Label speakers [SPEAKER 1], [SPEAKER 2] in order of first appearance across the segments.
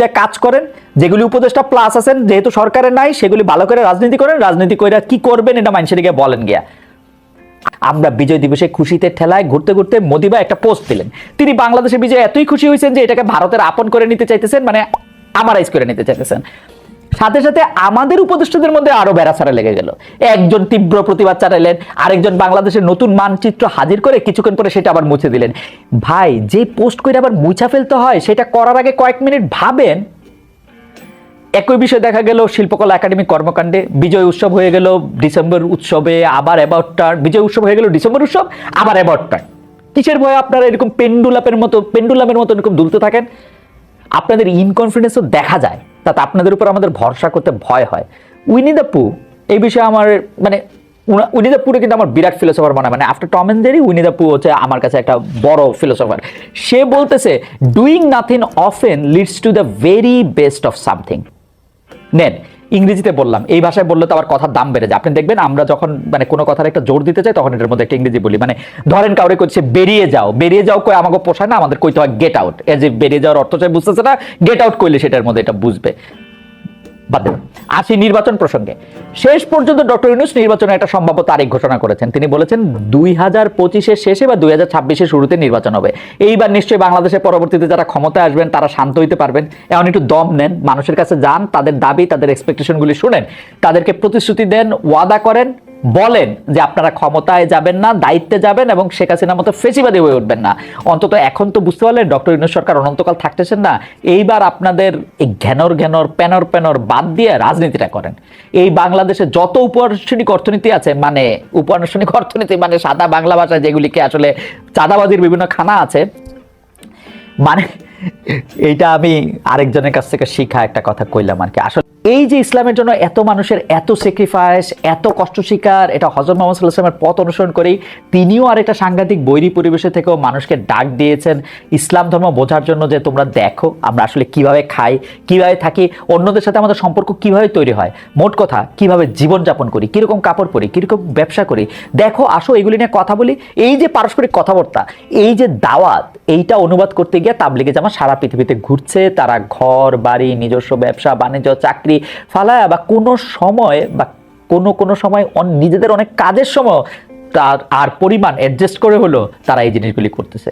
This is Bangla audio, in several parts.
[SPEAKER 1] দিয়ে কাজ করেন, যেগুলি উপদেষ্টা প্লাস আছেন, যেহেতু সরকারের নাই, সেগুলি ভালো করে রাজনীতি করেন, রাজনীতি করে কি করবেন এটা মানুষের গিয়ে বলেন গিয়া। আমরা বিজয় দিবসে খুশিতে ঠেলায় ঘুরতে ঘুরতে মোদিবা একটা পোস্ট দিলেন। তিনি বাংলাদেশের বিজয় এতই খুশি হয়েছেন যে এটাকে ভারতের আপন করে নিতে চাইতেছেন মানে আমারাইজ করে নিতে চাইতেছেন। সাথে সাথে আমাদের উপদেষ্টাদের মধ্যে আরও বেড়াছাড়া লেগে গেল। একজন তীব্র প্রতিবাদ চালাইলেন আরেকজন বাংলাদেশের নতুন মানচিত্র হাজির করে কিছুক্ষণ পরে সেটা আবার মুছে দিলেন। ভাই, যে পোস্ট করে আবার মুছা ফেলতে হয়, সেটা করার আগে কয়েক মিনিট ভাবেন। একই বিষয় দেখা গেল, শিল্পকলা একাডেমি কর্মকাণ্ডে বিজয় উৎসব হয়ে গেল, ডিসেম্বর উৎসবে আবার অ্যাবাউট টার্ন বিজয় উৎসব হয়ে গেল, ডিসেম্বর উৎসব, আবার অ্যাবাউট টার্ন কিসের ভয়ে আপনারা এরকম পেন্ডুলাপের মতো পেন্ডুলামের মতো এরকম দুলতে থাকেন? আপনাদের ইনকনফিডেন্সও দেখা যায়। তাতে আপনাদের উপর আমাদের ভরসা করতে ভয় হয়। উইনি দ্য পু, এই বিষয়ে আমার মানে উনিদাপুরে কিন্তু আমার বিরাট ফিলোসফার মনে মানে আফটার টম এন্ড জেরি পু হচ্ছে আমার কাছে একটা বড় ফিলোসফার সে বলতেছে doing nothing often leads to the very best of something নেন ইংরেজিতে বললাম, এই ভাষায় বললে তো আবার কথার দাম বেড়ে যায়। আপনি দেখবেন, আমরা যখন মানে কোনো কথার একটা জোর দিতে চাই, তখন এটার মধ্যে একটা ইংরেজি বলি। মানে ধরেন কাউরে কইছে, বেরিয়ে যাও। বেরিয়ে যাও কই, আমাকে পোষায় না, আমাদের কইতে হয় গেট আউট এজ এ বেরিয়ে যাওয়ার অর্থ চাই বুঝতেছে না গেট আউট করলে সেটার মধ্যে এটা বুঝবে। বাদ দেবেন। আসি নির্বাচন প্রসঙ্গে। শেষ পর্যন্ত ডক্টর ইউনুস নির্বাচনে একটা সম্ভাব্য তারিখ ঘোষণা করেছেন। তিনি বলেছেন দুই হাজার পঁচিশের শেষে বা দুই হাজার ছাব্বিশের শুরুতে নির্বাচন হবে। এইবার নিশ্চয়ই বাংলাদেশের পরবর্তীতে যারা ক্ষমতায় আসবেন, তারা শান্ত হইতে পারবেন। এমন একটু দম নেন, মানুষের কাছে যান, তাদের দাবি, তাদের এক্সপেকটেশনগুলি শুনেন, তাদেরকে প্রতিশ্রুতি দেন, ওয়াদা করেন বলেন যে আপনারা ক্ষমতায় যাবেন না, দায়িত্বে যাবেন এবং শেখ হাসিনার মতো ফেসিবাদী হয়ে উঠবেন না। অন্তত এখন তো বুঝতে পারলেন ডক্টর ইউনুস সরকার অনন্তকাল থাকতেছেন না। এইবার আপনাদের এই ঘ্যানর ঘ্যানর, প্যানর প্যানর বাদ দিয়ে রাজনীতিটা করেন। এই বাংলাদেশে যত উপানুষ্ঠানিক অর্থনীতি আছে মানে উপানুষ্ঠানিক অর্থনীতি মানে সাদা বাংলা ভাষায় যেগুলিকে আসলে চাঁদাবাজির বিভিন্ন খানা আছে মানে এইটা আমি আরেকজনের কাছ থেকে শিখা একটা কথা কইলাম আর কি। আসলে এই যে ইসলামের জন্য এত মানুষের এত স্যাক্রিফাইস এত কষ্ট স্বীকার এটা হজরত মোহাম্মদ সাল্লাহ ইসলামের পথ অনুসরণ করেই তিনিও আর একটা সাংঘাতিক বৈরী পরিবেশে থেকেও মানুষকে ডাক দিয়েছেন। ইসলাম ধর্ম বোঝার জন্য যে তোমরা দেখো আমরা আসলে কীভাবে খাই, কীভাবে থাকি, অন্যদের সাথে আমাদের সম্পর্ক কীভাবে তৈরি হয়। মোট কথা, কীভাবে জীবনযাপন করি, কীরকম কাপড় পরি, কীরকম ব্যবসা করি। দেখো, আসো, এগুলি নিয়ে কথা বলি। এই যে পারস্পরিক কথাবার্তা, এই যে দাওয়াত, এইটা অনুবাদ করতে গিয়ে তাবলিগে জামা সারা পৃথিবীতে ঘুরছে, তারা ঘর, বাড়ি, নিজস্ব ব্যবসা, বাণিজ্য, চাকরি, ফালায় বা কোনো সময় বা কোনো কোনো সময় নিজেদের অনেক কাজের সময় তার আর পরিমাণ অ্যাডজাস্ট করে হলো তারা এই জিনিসগুলি করতেছে।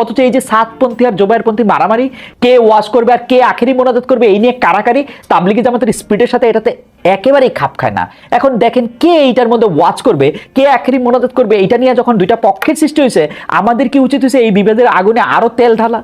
[SPEAKER 1] অথচ এই যে সাতপন্থী আর জোবাইরপন্থী মারামারি, কে ওয়াশ করবে আর কে আখেরি মোনাজাত করবে, এই নিয়ে কারাকারি, তাবলিগি জামাতের স্পিডের সাথে এটাতে একেবারেই খাপ খায় না। এখন দেখেন কে এইটার মধ্যে ওয়াচ করবে, কে আখেরি মোনাজাত করবে এটা নিয়ে যখন দুইটা পক্ষের সৃষ্টি হয়েছে, আমাদের কি উচিত হয়েছে এই বিভেদের আগুনে আরও তেল ঢালা?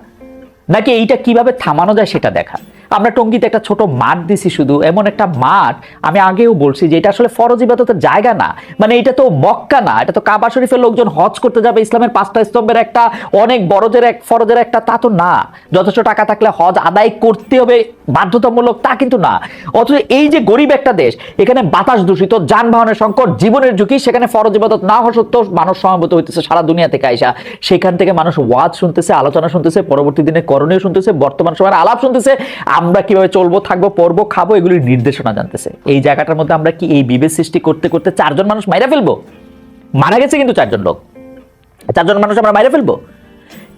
[SPEAKER 1] নাকি এইটা কীভাবে থামানো যায় সেটা দেখা। আমরা টঙ্গিতে একটা ছোট মাঠ দিছি শুধু, এমন একটা মাঠ আমি আগেও বলছি যে এটা আসলে ফরজ ইবাদতের জায়গা না। মানে এটা তো মক্কা না, এটা তো কাবা শরীফের লোকজন হজ করতে যাবে, ইসলামের পাঁচটা স্তম্ভের একটা, অনেক বড়দের এক, ফরজের একটা, তা তো না। যথেষ্ট টাকা থাকলে হজ আদায় করতে হবে, বাধ্যতামূলক তা কিন্তু না। অথচ এই যে গরিব একটা দেশ, এখানে বাতাস দূষিত, যানবাহনের সংকট, জীবনের ঝুঁকি, সেখানে ফরজ ইবাদত না হওয়া সত্ত্বেও মানুষ সমবেত হইতেছে সারা দুনিয়া থেকে আইসা সেখান থেকে মানুষ ওয়াজ শুনতেছে, আলোচনা শুনতেছে, পরবর্তী দিনে করণীয় শুনতেছে, বর্তমান সময়ের আলাপ শুনতেছে। আমরা কীভাবে চলবো, থাকব, পড়ব, খাব, এগুলির নির্দেশনা জানতেছে। এই জায়গাটার মধ্যে আমরা কি এই বিভেদ সৃষ্টি করতে করতে চারজন মানুষ মাইরা ফেলব? মারা গেছে কিন্তু চারজন লোক। চারজন মানুষ আমরা মাইরা ফেলব?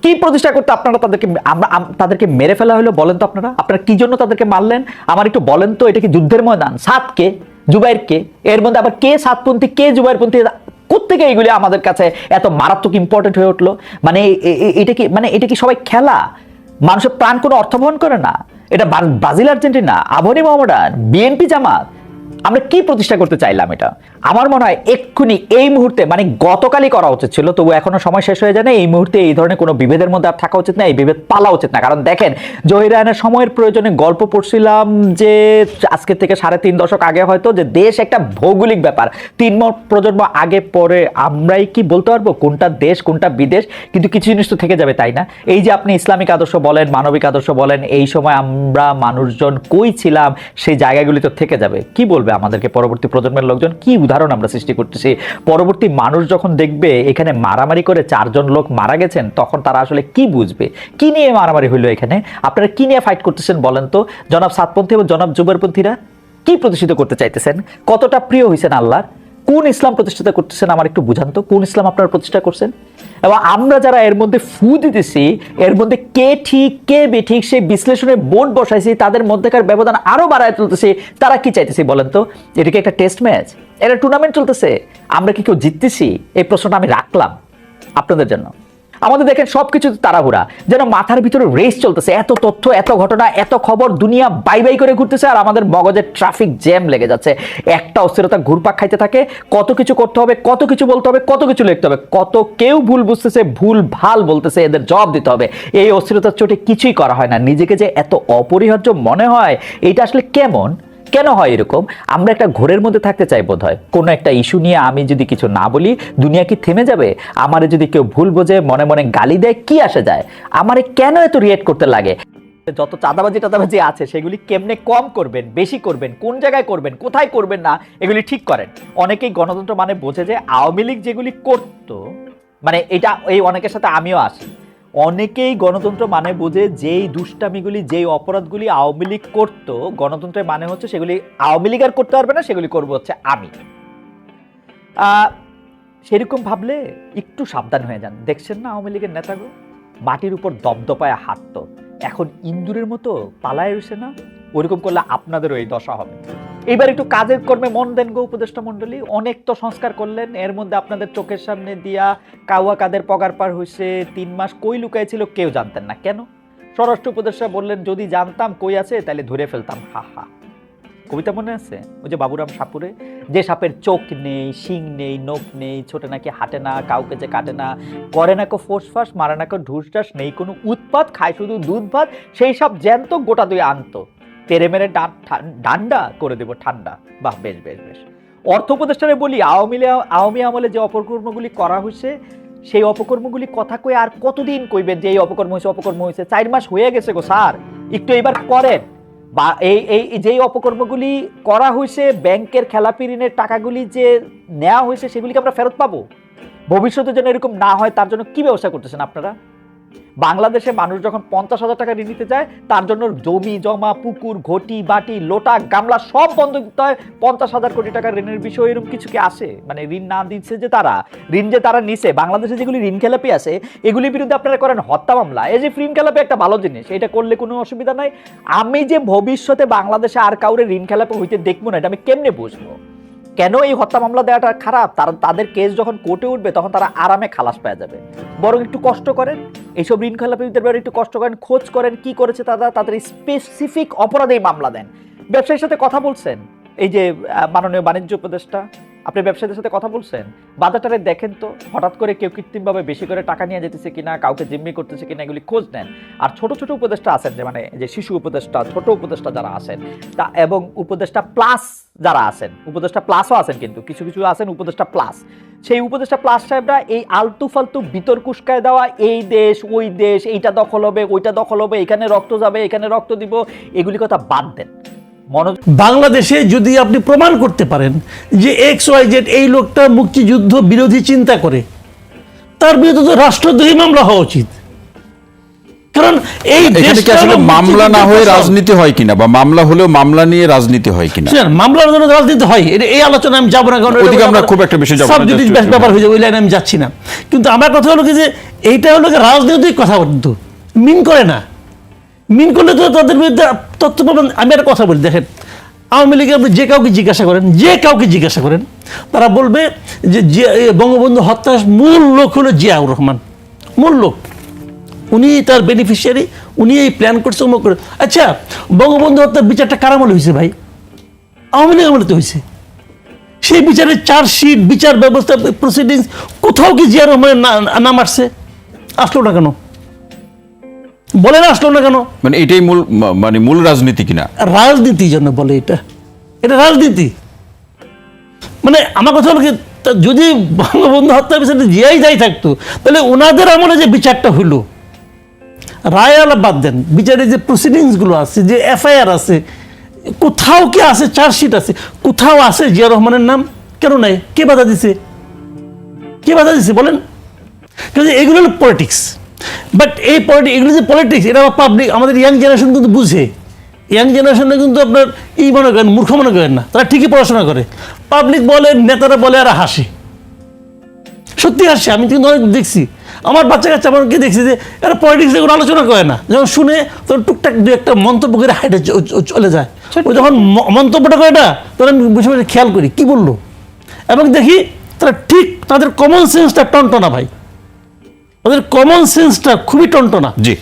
[SPEAKER 1] কি প্রতিষ্ঠা করতে আপনারা তাদেরকে, আমরা তাদেরকে মেরে ফেলা হলো বলেন তো আপনারা? আপনারা কি জন্য তাদেরকে মারলেন? আমার একটু বলেন তো, এটা কি যুদ্ধের ময়দান? সাত কে জুবাইর কে? এর মধ্যে আবার কে সাতপন্থী, কে জুবাইরপন্থী? কোথেকে এইগুলি আমাদের কাছে এত মারাত্মক ইম্পর্টেন্ট হয়ে উঠল? মানে এটা কি মানে এটা কি সবাই খেলা? মানুষের প্রাণ কোনো অর্থ বহন করে না। এটা ব্রাজিল আর্জেন্টিনা আবহাওয়া মোহামেডান, বিএনপি জামাত। আমরা কি প্রতিষ্ঠা করতে চাইলাম এটা? আমার মনে হয় এক্ষুনি এই মুহূর্তে মানে গতকালই করা উচিত ছিল, তবু এখনও সময় শেষ হয়ে যায় না এই মুহূর্তে এই ধরনের কোনো বিভেদের মধ্যে আর থাকা উচিত না, এই বিভেদ পালা উচিত না। কারণ দেখেন, জহিরায়নের সময়ের প্রয়োজনে গল্প পড়ছিলাম যে, আজকে থেকে সাড়ে তিন দশক আগে হয়তো, যে দেশ একটা ভৌগোলিক ব্যাপার। তিন প্রজন্ম আগে পরে আমরাই কি বলতে পারব? কোনটা দেশ, কোনটা বিদেশ? কিন্তু কিছু জিনিস তো থেকে যাবে, তাই না? এই যে আপনি ইসলামিক আদর্শ বলেন, মানবিক আদর্শ বলেন, এই সময় আমরা মানুষজন কই ছিলাম? সেই জায়গাগুলি তো থেকে যাবে। কি বলবে আমাদেরকে পরবর্তী প্রজন্মের লোকজন? কি উদাহরণ আমরা সৃষ্টি করতেছি। পরবর্তী মানুষ যখন দেখবে এখানে মারামারি করে চারজন লোক মারা গেছেন, তখন তারা আসলে কি বুঝবে? কি নিয়ে মারামারি হইল এখানে? আপনারা কি নিয়ে ফাইট করতেছেন বলেন তো? জনাব সাতপন্থী এবং জনাব যুবরপন্থীরা কি প্রতিষ্ঠিত করতে চাইতেছেন? কতটা প্রিয় হয়েছেন আল্লাহর? কোন ইসলাম প্রতিষ্ঠাতা করতেছেন আমার একটু বুঝান তো। কোন ইসলাম আপনারা প্রতিষ্ঠা করছেন? এবং আমরা যারা এর মধ্যে ফু দিতেছি, এর মধ্যে কে ঠিক, কে বেঠিক সেই বিশ্লেষণে বোর্ড বসাইছি, তাদের মধ্যেকার ব্যবধান আরও বাড়ায় তুলতেছি, তারা কি চাইতেছি বলেন তো? এটা কি একটা টেস্ট ম্যাচ এটা টুর্নামেন্ট চলতেছে। আমরা কি কেউ জিততেছি? এই প্রশ্নটা আমি রাখলাম আপনাদের জন্য। আমাদের দেখেন সব সবকিছু তাড়াহুড়া। যেন মাথার ভিতরে রেস চলতেছে, এত তথ্য, এত ঘটনা, এত খবর, দুনিয়া বাই বাই করে ঘুরতেছে, আর আমাদের মগজে ট্রাফিক জ্যাম লেগে যাচ্ছে। একটা অস্থিরতা ঘুরপাক খাইতে থাকে, কত কিছু করতে হবে, কত কিছু বলতে হবে, কত কিছু লিখতে হবে, কত কেউ ভুল বুঝতেছে, ভুল ভালো বলতেছে, এদের জবাব দিতে হবে। এই অস্থিরতার চোটে কিছুই করা হয় না। নিজেকে যে এত অপরিহার্য মনে হয়, এটা আসলে কেমন? কেন হয় এরকম? আমরা একটা ঘোরের মধ্যে থাকতে চাই বোধ হয় কোনো একটা ইস্যু নিয়ে আমি যদি কিছু না বলি, দুনিয়া কি থেমে যাবে? আমারে যদি কেউ ভুল বোঝে, মনে মনে গালি দেয়, কি আসে যায়? আমারে কেন এত রিয়েক্ট করতে লাগে? যত চাঁদাবাজি টাদাবাজি আছে, সেগুলি কেমনে কম করবেন, বেশি করবেন, কোন জায়গায় করবেন, কোথায় করবেন না, এগুলি ঠিক করেন। অনেকেই গণতন্ত্র মানে বোঝে যে আওয়ামী লীগ যেগুলি করতো মানে এটা এই অনেকের সাথে আমিও আসি। অনেকেই গণতন্ত্র মানে বোঝে যেই দুষ্টামিগুলি, যেই অপরাধগুলি আওয়ামী লীগ করত, গণতন্ত্রের মানে হচ্ছে সেগুলি আওয়ামী লীগ আর করতে পারবে না, সেগুলি করব হচ্ছে আমি। সেরকম ভাবলে একটু সাবধান হয়ে যান। দেখছেন না আওয়ামী লীগের নেতাগুলো মাটির উপর দপদপায় হাঁটত। এখন ইন্দুরের মতো পালায় রয়েছে না? ওরকম করলে আপনাদেরও এই দশা হবে। এবার একটু কাজের কর্মে মন দেন গো উপদেষ্টা মণ্ডলী। অনেক তো সংস্কার করলেন, এর মধ্যে আপনাদের চোখের সামনে দিয়া কাওয়া কাদের পগার পার হয়েছে তিন মাস কই লুকায় ছিল কেউ জানতেন না। কেন? স্বরাষ্ট্র উপদেষ্টা বললেন, যদি জানতাম কই আছে, তাহলে ধরে ফেলতাম। হা হা। কবিতা মনে আছে? ওই যে বাবুরাম সাপুরে? যে সাপের চোখ নেই, শিং নেই, নখ নেই, ছোটে নাকি হাঁটে না, কাউকে যে কাটে না, করে না কো ফোস ফাস, মারে না কো ঢাস, নেই কোনো উৎপাত, খায় শুধু দুধ ভাত, সেই সব জ্যান্ত গোটা দুই আনতো। তেরে মেরে ডান্ডা করে দেবো, ঠান্ডা। বাহ, বেশ বেশ বেশ। অর্থ উপদেষ্টারে বলি, আওয়ামী আওয়ামী আমলে যে অপকর্মগুলি করা হয়েছে সেই অপকর্মগুলি কথা কই আর কতদিন কইবেন যে এই অপকর্ম হয়েছে অপকর্ম হয়েছে চার মাস হয়ে গেছে গো স্যার। একটু এবার করেন। বা এই এই এই যেই অপকর্মগুলি করা হয়েছে ব্যাংকের খেলাপি ঋণের টাকাগুলি যে নেওয়া হয়েছে সেগুলিকে আমরা ফেরত পাবো? ভবিষ্যতে যেন এরকম না হয়, তার জন্য কি ব্যবস্থা করতেছেন আপনারা? বাংলাদেশে মানুষ যখন পঞ্চাশ হাজার টাকা ঋণ নিতে যায় তার জন্য জমি, জমা, পুকুর, ঘটি, বাটি, লোটা, গামলা সব বন্ধ দিতে হয়। পঞ্চাশ হাজার কোটি টাকা ঋণের বিষয় এরকম কিছু কি আসে মানে ঋণ না দিচ্ছে যে তারা, ঋণ যে তারা নিছে, বাংলাদেশে যেগুলি ঋণ খেলাপি আছে, এগুলির বিরুদ্ধে আপনারা করেন হত্যা মামলা। এই যে ঋণ খেলাপি একটা ভালো জিনিস, এটা করলে কোনো অসুবিধা নাই। আমি যে ভবিষ্যতে বাংলাদেশে আর কাউরে ঋণ খেলাপি হইতে দেখব না, এটা আমি কেমনে বুঝব? কেন এই হত্যা মামলা দেওয়াটা খারাপ? তারা, তাদের কেস যখন কোর্টে উঠবে, তখন তারা আরামে খালাস পেয়ে যাবে। বরং একটু কষ্ট করেন। এইসব ঋণ খেলাপিদের ব্যাপারে একটু কষ্ট করেন, খোঁজ করেন, কি করেছে তারা, তাদের স্পেসিফিক অপরাধেই মামলা দেন। ব্যবসায়ীর সাথে কথা বলছেন? এই যে মাননীয় বাণিজ্য উপদেষ্টা? আপনি ব্যবসায়ীদের সাথে কথা বলছেন? বাজারটারে দেখেন তো, হঠাৎ করে কেউ কৃত্রিমভাবে বেশি করে টাকা নিয়ে যেতেছে কিনা, কাউকে জিম্মি করতেছে কিনা, এগুলি খোঁজ নেন। আর ছোট ছোট উপদেষ্টা আছেন যে মানে যে শিশু উপদেষ্টা, ছোট উপদেষ্টা যারা আছেন, তা এবং উপদেষ্টা প্লাস যারা আছেন, উপদেষ্টা প্লাসও আছেন কিন্তু, কিছু কিছু আছেন উপদেষ্টা প্লাস। সেই উপদেষ্টা প্লাস সাহেবরা এই আলতু ফালতু বিতর্ক উস্কায় দেওয়া, এই দেশ, ওই দেশ, এইটা দখল হবে, ওইটা দখল হবে, এখানে রক্ত যাবে, এখানে রক্ত দিব, এগুলি কথা বাদ দেন।
[SPEAKER 2] বাংলাদেশে যদি আপনি প্রমাণ করতে পারেন যে এক্স ওয়াই জেড এই লোকটা মুক্তিযুদ্ধ বিরোধী চিন্তা করে তার বিরুদ্ধে তো রাষ্ট্রদ্রোহী মামলা হওয়া উচিত। কারণ এই
[SPEAKER 3] আসলে মামলা না হয়ে রাজনীতি হয় কিনা বা মামলা হলেও মামলা নিয়ে রাজনীতি হয় কিনা?
[SPEAKER 2] মামলার জন্য রাজনীতি হয়। এই আলোচনা আমি যাব না কারণ
[SPEAKER 3] ওদিকে আমরা খুব একটা বেশি যাব না,
[SPEAKER 2] subjective ব্যাপার হয়ে যাবে ওই লাইনে আমি যাচ্ছি না। কিন্তু আমার কথা হলো কি যে এইটা হলো রাজনৈতিক কথা বলতো। মিন করে না। মিন করলে তো তাদের বিরুদ্ধে তথ্য প্রমাণ আমি একটা কথা বলি, দেখেন, আওয়ামী লীগের আপনি যে কাউকে জিজ্ঞাসা করেন, যে কাউকে জিজ্ঞাসা করেন, তারা বলবে যে বঙ্গবন্ধু হত্যার মূল লোক হলো জিয়াউর রহমান। মূল লোক। উনি তার বেনিফিশিয়ারি উনি এই প্ল্যান করছে অমুক করে। আচ্ছা বঙ্গবন্ধু হত্যার বিচারটা কারামলে হয়েছে ভাই? আওয়ামী লীগ আমলে তো হয়েছে। সেই বিচারের চার্জশিট বিচার ব্যবস্থা প্রসিডিংস কোথাও কি জিয়া রহমানের নাম আসছে? আসলো না কেন? বলে না আসলো না কেন?
[SPEAKER 3] মানে এটাই মূল মানে মূল রাজনীতি কিনা?
[SPEAKER 2] রাজনীতি জন্য বলে এটা। এটা রাজনীতি। মানে আমার কথা হলো কি যদি বঙ্গবন্ধু হত্যা বিচারটা জিয়াই যাই থাকতো তাহলে ওনাদের আমলে যে বিচারটা হলো রায় বাদ দেন। বিচারের যে প্রসিডিংসগুলো আছে যে এফআইআর আছে কোথাও কি আছে চার্জশিট আছে? কোথাও আছে জিয়া রহমানের নাম? কেন নাই? কে বাধা দিছে? কে বাধা দিছে বলেন? কাজে এগুলো হলো পলিটিক্স বাট এই পলিটিক্স এগুলো যে পলিটিক্স এটা পাবলিক আমাদের ইয়াং জেনারেশন কিন্তু বুঝে। ইয়াং জেনারেশনে কিন্তু আপনার এই মনে করেন মূর্খ মনে করেন না। তারা ঠিকই পড়াশোনা করে। পাবলিক বলে নেতারা বলে আর হাসে। সত্যি হাসছে আমি কিন্তু অনেক দেখছি। আমার বাচ্চা কাচ্চা আমাকে দেখছি যে এরা পলিটিক্স কোনো আলোচনা করে না। যখন শুনে তখন টুকটাক দু একটা মন্তব্য করে হাইটে চলে যায়। ও যখন মন্তব্যটা করে না তখন আমি বুঝে বুঝে খেয়াল করি কি বলল? এবং দেখি তারা ঠিক তাদের কমন সেন্সটা টনটনা ভাই। ওদের কমন সেন্সটা খুবই টনটনা।
[SPEAKER 3] জি।